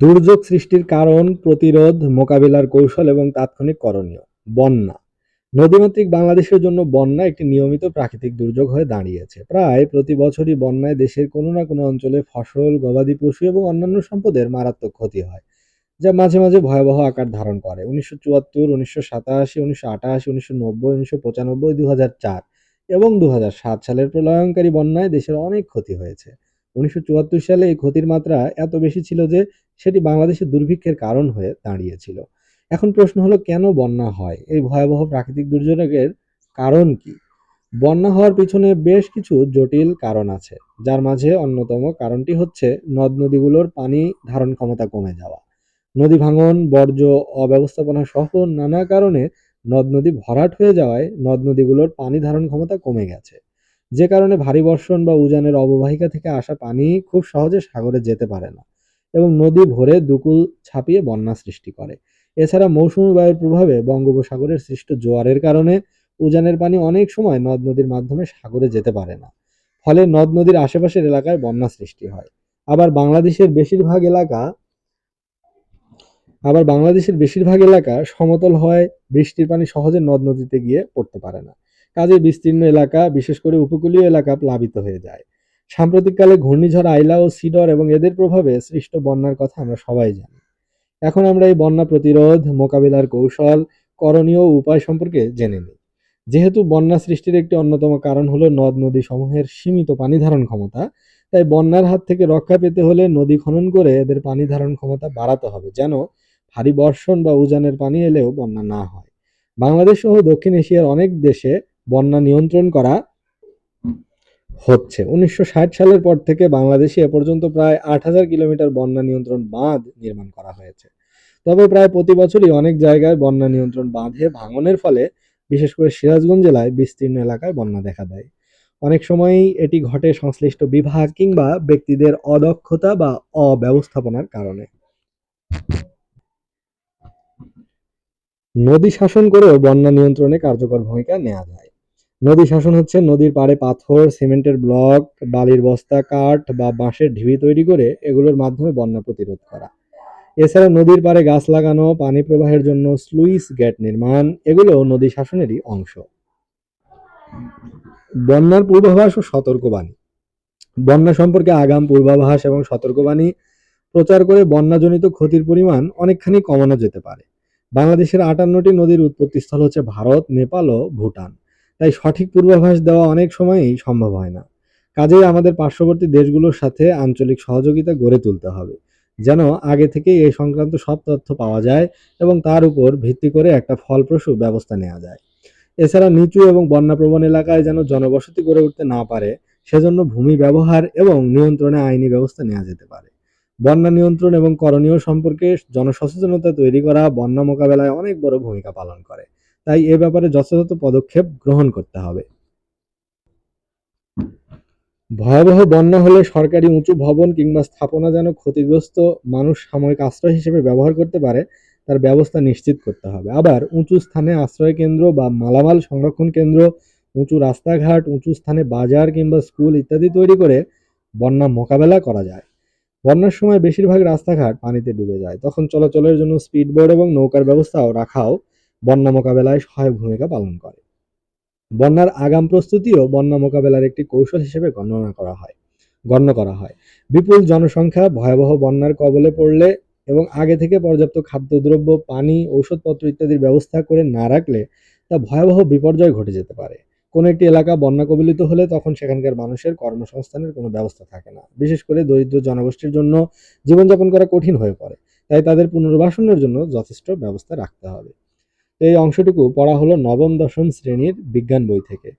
দুর্যোগ সৃষ্টির কারণ, প্রতিরোধ, মোকাবিলার কৌশল এবং তাৎক্ষণিক করণীয়। বন্যা নদীমাতৃক বাংলাদেশের জন্য বন্যা একটি নিয়মিত প্রাকৃতিক দুর্যোগ হয়ে দাঁড়িয়েছে। প্রায় প্রতি বছরই বন্যায় দেশের কোনো না কোনো অঞ্চলে ফসল, গবাদি পশু এবং অন্যান্য সম্পদের মারাত্মক ক্ষতি হয়, যা মাঝে মাঝে ভয়াবহ আকার ধারণ করে। উনিশশো চুয়াত্তর, উনিশশো সাতাশি, উনিশশো আটাশি, উনিশশো নব্বই, উনিশশো পঁচানব্বই, দু হাজার চার এবং দু সাত সালের প্রলয়ঙ্কারী বন্যায় দেশের অনেক ক্ষতি হয়েছে। উনিশশো চুয়াত্তর সালে এই ক্ষতির মাত্রা এত বেশি ছিল যে সেটি বাংলাদেশের দুর্ভিক্ষের কারণ হয়ে দাঁড়িয়েছিল। এখন প্রশ্ন হলো কেন বন্যা হয়? এই ভয়াবহ প্রাকৃতিক দুর্যোগের কারণ কি? বন্যা হওয়ার পিছনে বেশ কিছু জটিল কারণ আছে, যার মাঝে অন্যতম কারণটি হচ্ছে নদ-নদীগুলোর পানি ধারণ ক্ষমতা কমে যাওয়া। নদী ভাঙন, বর্জ্য, অব্যবস্থাপনা সহ নানা কারণে নদ-নদী ভরাট হয়ে যাওয়ায় নদ-নদীগুলোর পানি ধারণ ক্ষমতা কমে গেছে। যে কারণে ভারী বর্ষণ বা উজানের অববাহিকা থেকে আসা পানি খুব সহজে সাগরে যেতে পারে না এবং নদী ভরে দুকুল ছাপিয়ে বন্যা সৃষ্টি করে। এছাড়া মৌসুমী বায়ুর প্রভাবে বঙ্গোপসাগরের সৃষ্ট জোয়ারের কারণে উজানের পানি অনেক সময় নদ-নদীর মাধ্যমে সাগরে যেতে পারে না। ফলে নদ-নদীর আশেপাশের এলাকায় বন্যা সৃষ্টি হয়। আবার বাংলাদেশের বেশিরভাগ এলাকা, আবার বাংলাদেশের বেশিরভাগ এলাকা সমতল হওয়ায় বৃষ্টির পানি সহজে নদ-নদীতে গিয়ে পড়তে পারে না। কাজেই বিস্তীর্ণ এলাকা, বিশেষ করে উপকূলীয় এলাকা প্লাবিত হয়ে যায়। সাম্প্রতিককালে ঘূর্ণিঝড় আইলা ও সিডর এবং এদের প্রভাবে সৃষ্ট বন্যার কথা আমরা সবাই জানি। এখন আমরা এই বন্যা প্রতিরোধ, মোকাবিলার কৌশল, করণীয় উপায় সম্পর্কে জেনে নিই। যেহেতু বন্যা সৃষ্টির একটি অন্যতম কারণ হলো নদ-নদী সমূহের সীমিত পানি ধারণ ক্ষমতা, তাই বন্যার হাত থেকে রক্ষা পেতে হলে নদী খনন করে এদের পানি ধারণ ক্ষমতা বাড়াতে হবে, যেন ভারী বর্ষণ বা উজানের পানি এলেও বন্যা না হয়। বাংলাদেশ সহ দক্ষিণ এশিয়ার অনেক দেশে বন্যা নিয়ন্ত্রণ করা হচ্ছে। উনিশশো ষাট সালের পর থেকে বাংলাদেশে এ পর্যন্ত প্রায় আট হাজার কিলোমিটার বন্যা নিয়ন্ত্রণ বাঁধ নির্মাণ করা হয়েছে। তবে প্রায় প্রতি বছরই অনেক জায়গায় বন্যা নিয়ন্ত্রণ বাঁধে ভাঙনের ফলে, বিশেষ করে সিরাজগঞ্জ জেলায় বিস্তীর্ণ এলাকায় বন্যা দেখা দেয়। অনেক সময়ই এটি ঘটে সংশ্লিষ্ট বিভাগ কিংবা ব্যক্তিদের অদক্ষতা বা অব্যবস্থাপনার কারণে। নদী শাসন করেও বন্যা নিয়ন্ত্রণে কার্যকর ভূমিকা নেওয়া যায়। নদী শাসন হচ্ছে নদীর পাড়ে পাথর, সিমেন্টের ব্লক, বালির বস্তা, কাঠ বা বাঁশের ঢিবি তৈরি করে এগুলোর মাধ্যমে বন্যা প্রতিরোধ করা। এছাড়া নদীর পাড়ে গাছ লাগানো, পানি প্রবাহের জন্য স্লুইস গেট নির্মাণ এগুলো নদী শাসনেরই অংশ। বন্যার পূর্বাভাস ও সতর্কবাণী বন্যা সম্পর্কে আগাম পূর্বাভাস এবং সতর্কবাণী প্রচার করে বন্যাজনিত ক্ষতির পরিমাণ অনেকখানি কমানো যেতে পারে। বাংলাদেশের আটান্নটি নদীর উৎপত্তিস্থল হচ্ছে ভারত, নেপাল ও ভুটান। তাই সঠিক পূর্বাভাস দেওয়া অনেক সময়ই সম্ভব হয় না। কাজেই আমাদের পার্শ্ববর্তী দেশগুলোর সাথে আঞ্চলিক সহযোগিতা গড়ে তুলতে হবে, যেন আগে থেকেই এ সংক্রান্ত সব তথ্য পাওয়া যায় এবং তার উপর ভিত্তি করে একটা ফলপ্রসূ ব্যবস্থা নেওয়া যায়। এছাড়া নিচু এবং বন্যাপ্রবণ এলাকায় যেন জনবসতি গড়ে উঠতে না পারে, সেজন্য ভূমি ব্যবহার এবং নিয়ন্ত্রণে আইনি ব্যবস্থা নেওয়া যেতে পারে। বন্যা নিয়ন্ত্রণ এবং করণীয় সম্পর্কে জনসচেতনতা তৈরি করা বন্যা মোকাবেলায় অনেক বড় ভূমিকা পালন করে। তাই এ ব্যাপারে যথাযথ পদক্ষেপ গ্রহণ করতে হবে। ভয়াবহ বন্যা হলে সরকারি উঁচু ভবন কিংবা স্থাপনা যেন ক্ষতিগ্রস্ত মানুষ সাময়িক আশ্রয় হিসেবে ব্যবহার করতে পারে তার ব্যবস্থা নিশ্চিত করতে হবে। আবার উঁচু স্থানে আশ্রয় কেন্দ্র বা মালামাল সংরক্ষণ কেন্দ্র, উঁচু রাস্তাঘাট, উঁচু স্থানে বাজার কিংবা স্কুল ইত্যাদি তৈরি করে বন্যা মোকাবেলা করা যায়। বন্যার সময় বেশিরভাগ রাস্তাঘাট পানিতে ডুবে যায়। তখন চলাচলের জন্য স্পিডবোট এবং নৌকার ব্যবস্থাও রাখাও বন্যা মোকাবেলায় সহায়ক ভূমিকা পালন করে। বন্যার আগাম প্রস্তুতিও বন্যা মোকাবেলার একটি কৌশল হিসেবে গণনা করা হয় গণ্য করা হয়। বিপুল জনসংখ্যা ভয়াবহ বন্যার কবলে পড়লে এবং আগে থেকে পর্যাপ্ত খাদ্যদ্রব্য, পানি, ঔষধপত্র ইত্যাদির ব্যবস্থা করে না রাখলে তা ভয়াবহ বিপর্যয় ঘটে যেতে পারে। কোনো একটি এলাকা বন্যা কবলিত হলে তখন সেখানকার মানুষের কর্মসংস্থানের কোনো ব্যবস্থা থাকে না। বিশেষ করে দরিদ্র জনগোষ্ঠীর জন্য জীবনযাপন করা কঠিন হয়ে পড়ে। তাই তাদের পুনর্বাসনের জন্য যথেষ্ট ব্যবস্থা রাখতে হবে। এই অংশটুকু পড়া হলো নবম দশম শ্রেণির বিজ্ঞান বই থেকে।